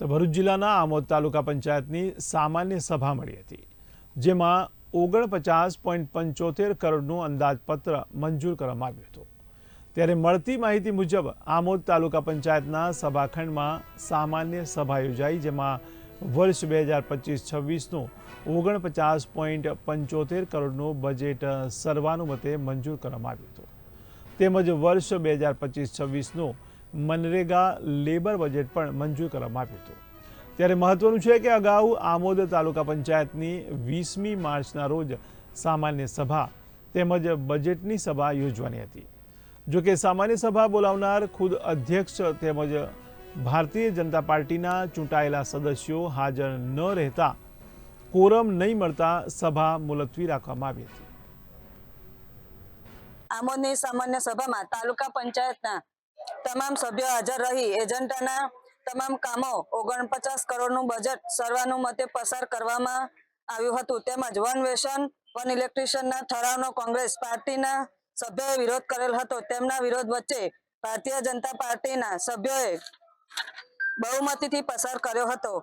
તો ભરૂચ જિલ્લાના આમોદ તાલુકા પંચાયતની સામાન્ય સભા મળી હતી, જેમાં ઓગણપચાસ પોઈન્ટ પંચોતેર કરોડનું અંદાજપત્ર મંજૂર કરવામાં આવ્યું હતું. ત્યારે મળતી માહિતી મુજબ આમોદ તાલુકા પંચાયતના સભાખંડમાં સામાન્ય સભા યોજાઈ, જેમાં વર્ષ બે હજાર પચીસ છવ્વીસનું ઓગણપચાસ પોઈન્ટ પંચોતેર કરોડનું બજેટ સર્વાનુમતે મંજૂર કરવામાં આવ્યું હતું. તેમજ વર્ષ બે હજાર પચીસ છવ્વીસનું મનરેગા લેબર બજેટ પણ મંજૂર કરવામાં આવ્યું હતું. ત્યારે મહત્વનું છે કે અગાઉ આમોદ તાલુકા પંચાયતની વીસમી માર્ચના રોજ સામાન્ય સભા તેમજ બજેટની સભા યોજવાની હતી. જોકે સામાન્ય સભા બોલાવનાર ખુદ અધ્યક્ષ તેમજ ભારતીય જનતા પાર્ટીના ચૂંટાયેલા સદસ્યો હાજર ન રહેતા કોરમ નહીં મળતા સભા મુલતવી રાખવામાં આવી હતી. આમોદની સામાન્ય સભામાં તાલુકા પંચાયતના તમામ સભ્યો હાજર રહી. એજન્ડાના તમામ કામો ઓગણપચાસ કરોડનું બજેટ સર્વાનુમતે પસાર કરવામાં આવ્યું હતું. તેમજ વન વેશન, વન ઇલેક્ટ્રિશિયનના ઠરાવનો કોંગ્રેસ પાર્ટીના સભ્યોએ વિરોધ કરેલ હતો. તેમના વિરોધ વચ્ચે ભારતીય જનતા પાર્ટીના સભ્યોએ બહુમતીથી પસાર કર્યો હતો.